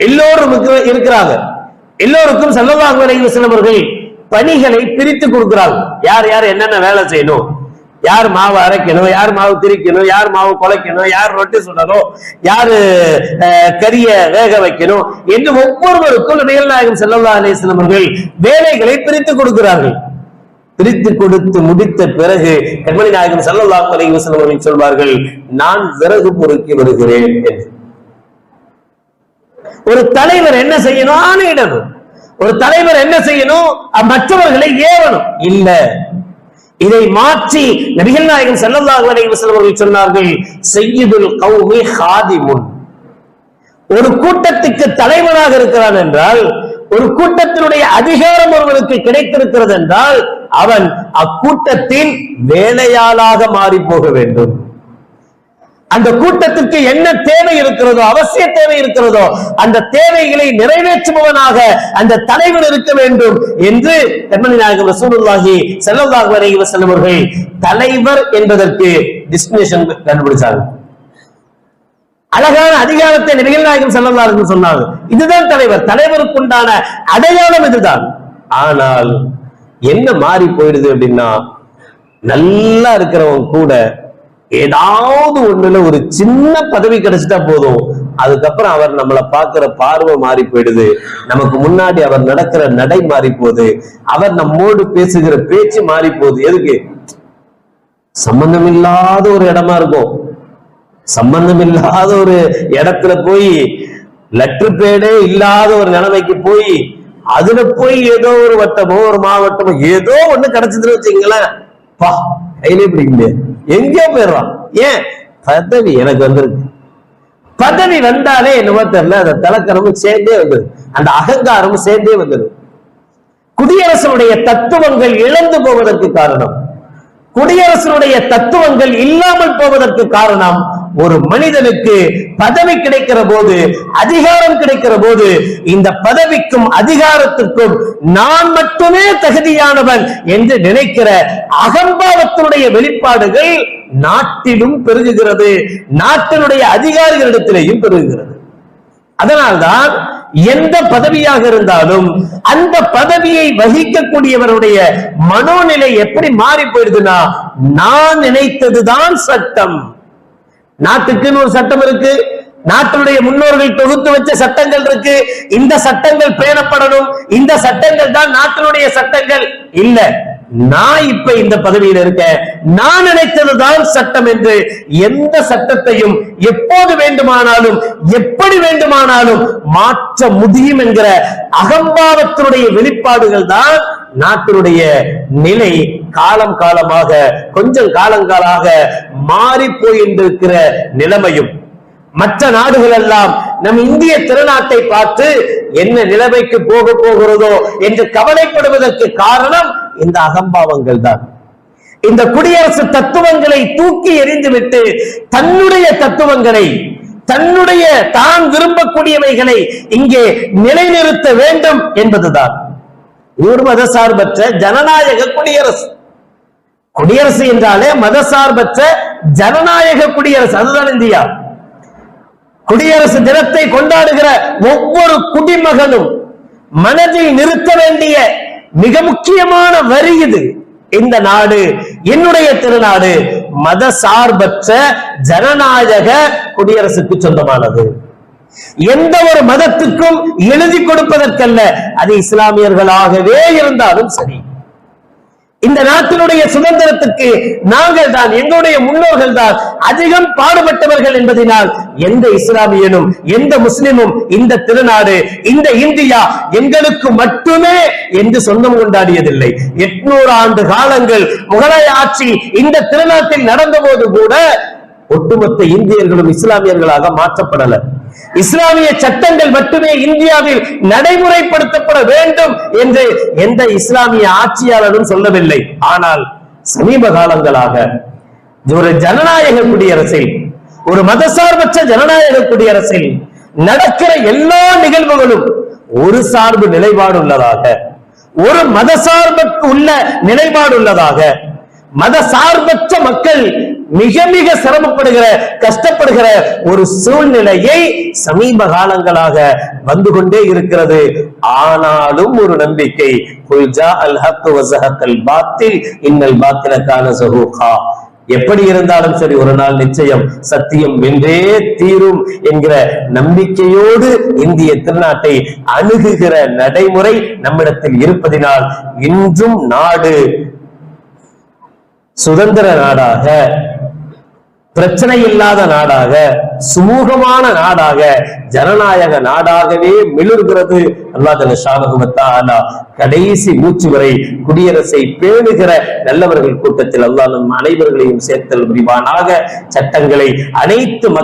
எல்லோரும் இருக்கிறாங்க. எல்லோருக்கும் செல்லவாக வலைவசம் அவர்கள் பணிகளை பிரித்து கொடுக்கிறாங்க யார் யார் என்னென்ன வேலை செய்யணும்? யார் மாவு அரைக்கணும்? யார் மாவு திரிக்கணும்? யார் மாவு குலைக்கணும்? யார் ரொட்டி சுடணும்? யாரு அஹ், கறிய வேக வைக்கணும்? என்று ஒவ்வொருவருக்கும் நபிகள் நாயகம் செல்லல்லா அலிஸ்லாம் அவர்கள் வேலைகளை பிரித்து கொடுக்கிறார்கள். பிரித்து கொடுத்து முடித்த பிறகு கண்மணி நாயகம் செல்லல்லா அலைஹி அவர்கள் சொல்வார்கள் நான் விறகு பொறுக்கி வருகிறேன் என்று. ஒரு தலைவர் என்ன செய்யணும் ஆணையிடணும் ஒரு தலைவர் என்ன செய்யணும்? மற்றவர்களை ஏவணும். இல்ல. இதை மாற்றி நபிகள் நாயகம் செல்லல்லாஹு அலைஹி வஸல்லம் அவர்கள் சொன்னார்கள் செய்யுதுல் கௌமி ஹாதிமுன். ஒரு கூட்டத்துக்கு தலைவனாக இருக்கிறான் என்றால் ஒரு கூட்டத்தினுடைய அதிகாரம் ஒருவனுக்கு கிடைத்திருக்கிறது என்றால் அவன் அக்கூட்டத்தின் வேலையாளாக மாறி போக வேண்டும். அந்த கூட்டத்திற்கு என்ன தேவை இருக்கிறதோ அவசிய தேவை இருக்கிறதோ அந்த தேவைகளை நிறைவேற்றுபவனாக அந்த தலைவர் இருக்க வேண்டும் என்று கண்மணி நாயகம் ரசூலுல்லாஹி ஸல்லல்லாஹு அலைஹி வஸல்லம் அவர்கள் தலைவர் என்பதற்கு டிஸ்டினேஷன் கண்டுபிடிச்சாங்க. அழகான அதிகாரத்தை நிகழ் நாயகம் ஸல்லல்லாஹு சொன்னாங்க. இதுதான் தலைவர். தலைவருக்கு உண்டான அடையாளம் இதுதான். ஆனால் என்ன மாறி போயிடுது அப்படின்னா நல்லா இருக்கிறவன் கூட ஏதாவது ஒண்ணுல ஒரு சின்ன பதவி கிடைச்சிட்டா போதும். அதுக்கப்புறம் அவர் நம்மளை பார்க்கிற பார்வை மாறி போயிடுது. நமக்கு முன்னாடி அவர் நடக்கிற நடை மாறி போகுது. அவர் நம்மோடு பேசுகிற பேச்சு மாறி போகுது. எதுக்கு? சம்பந்தம் இல்லாத ஒரு இடமா இருக்கும். சம்பந்தம் இல்லாத ஒரு இடத்துல போய் லெட்டர் பேடே இல்லாத ஒரு நிலைமைக்கு போய் அதுல போய் ஏதோ ஒரு வட்டமோ ஒரு மாவட்டமோ ஏதோ ஒண்ணு கிடைச்சதுன்னு வச்சுங்களேன் பா கையிலே பிடிக்க முடியாது எங்கேயோ போயிடுறான். ஏன்? பதவி எனக்கு வந்திருக்கு. பதவி வந்தாலே என்னவோ தெரியல அந்த தலக்கணமும் சேர்ந்தே வந்தது. அந்த அகங்காரமும் சேர்ந்தே வந்தது. குடியரசனுடைய தத்துவங்கள் இழந்து போவதற்கு காரணம். குடியரசனுடைய தத்துவங்கள் இல்லாமல் போவதற்கு காரணம் ஒரு மனிதனுக்கு பதவி கிடைக்கிற போது அதிகாரம் கிடைக்கிற போது இந்த பதவிக்கும் அதிகாரத்திற்கும் நான் மட்டுமே தகுதியானவன் என்று நினைக்கிற அகம்பாவத்தினுடைய வெளிப்பாடுகள் நாட்டிலும் பெருகுகிறது நாட்டினுடைய அதிகாரிகளிடத்திலேயும் பெருகுகிறது. அதனால்தான் எந்த பதவியாக இருந்தாலும் அந்த பதவியை வகிக்கக்கூடியவருடைய மனோநிலை எப்படி மாறி போயிடுதுன்னா நான் நினைத்ததுதான் சட்டம். நாட்டுக்குன்னு ஒரு சட்டம் இருக்கு. நாட்டுடைய முன்னோர்கள் தொகுத்து வச்ச சட்டங்கள் இருக்கு. இந்த சட்டங்கள் பேணப்படணும். இந்த சட்டங்கள் தான் நாட்டினுடைய சட்டங்கள். இல்ல நான் இப்ப இந்த பதவியில் இருக்கேன். நான் நினைத்ததுதான் சட்டம் என்று எந்த சட்டத்தையும் எப்போது வேண்டுமானாலும் எப்படி வேண்டுமானாலும் மாற்ற முடியும் என்கிற அகம்பாவத்தினுடைய வெளிப்பாடுகள் தான் நாட்டினுடைய நிலை காலம் காலமாக கொஞ்சம் காலங்காலாக மாறி போயிருந்திருக்கிற நிலைமையும் மற்ற நாடுகள் எல்லாம் நம் இந்திய திருநாட்டை பார்த்து என்ன நிலைமைக்கு போக போகிறதோ என்று கவலைப்படுவதற்கு காரணம் இந்த அகம்பாவங்கள் தான். இந்த குடியரசு தத்துவங்களை தூக்கி எறிந்துவிட்டு தன்னுடைய தத்துவங்களை தன்னுடைய தான் விரும்பக்கூடியவைகளை இங்கே நிலைநிறுத்த வேண்டும் என்பதுதான். ஒரு மதசார்பற்ற ஜனநாயக குடியரசு. குடியரசு என்றாலே மதசார்பற்ற ஜனநாயக குடியரசு. அதுதான் இந்தியா. குடியரசு தினத்தை கொண்டாடுகிற ஒவ்வொரு குடிமகனும் மனதில் நிறுத்த வேண்டிய மிக முக்கியமான வரி இது. இந்த நாடு என்னுடைய திருநாடு மத சார்பற்ற ஜனநாயக குடியரசுக்கு சொந்தமானது. எந்த ஒரு மதத்துக்கும் எழுதி கொடுப்பதற்கல்ல அது இஸ்லாமியர்களாகவே இருந்தாலும் சரி. இந்த நாட்டினுடைய சுதந்திரத்துக்கு நாங்கள் தான் எங்களுடைய முன்னோர்கள் தான் அதிகம் பாடுபட்டவர்கள் என்பதனால் எந்த இஸ்லாமியனும் எந்த முஸ்லிமும் இந்த திருநாடு இந்த இந்தியா எங்களுக்கு மட்டுமே என்று சொந்தம் கொண்டாடியதில்லை. எட்நூறு ஆண்டு காலங்கள் முகலாய ஆட்சி இந்த திருநாட்டில் நடந்த போது கூட ஒட்டுமொத்த இந்தியர்களும் இஸ்லாமியர்களாக மாற்றப்படல. இஸ்லாமிய சட்டங்கள் மட்டுமே இந்தியாவில் நடைமுறைப்படுத்தப்பட வேண்டும் என்று எந்த இஸ்லாமிய ஆட்சியாளரும் சொல்லவில்லை. ஆனால் சமீப காலங்களாக ஒரு ஜனநாயக குடியரசில் ஒரு மதசார்பற்ற ஜனநாயக குடியரசில் நடக்கிற எல்லா நிகழ்வுகளும் ஒரு சார்பு நிலைப்பாடு உள்ளதாக ஒரு மதசார்பற்று உள்ள நிலைப்பாடு உள்ளதாக மத சார்பற்ற மக்கள் மிக மிக சிரமப்படுகிற கஷ்டப்படுகிற ஒரு சூழ்நிலையை சமீப காலங்களாக வந்து கொண்டே இருக்கிறது. ஆனாலும் ஒரு நம்பிக்கை குல்ஜா அல் வசஹக்கல் பாத்தில் இன்னல் பாத்தில சஹூகா. எப்படி இருந்தாலும் சரி ஒரு நாள் நிச்சயம் சத்தியம் வென்றே தீரும் என்கிற நம்பிக்கையோடு இந்திய திருநாட்டை அணுகுகிற நடைமுறை நம்மிடத்தில் இருப்பதினால் இன்றும் நாடு சுதந்திர நாடாக பிரச்சனை இல்லாத நாடாக சுமூகமான நாடாக ஜனநாயக நாடாகவே மிளர்கிறது. அல்லாஹ் கடைசி மூச்சு வரை குடியரசை பேணுகிற நல்லவர்கள் கூட்டத்தில் அல்லாஹ் நம் அனைவர்களையும் சேர்த்தல் முடிவானாக சட்டங்களை அனைத்து மக்கள்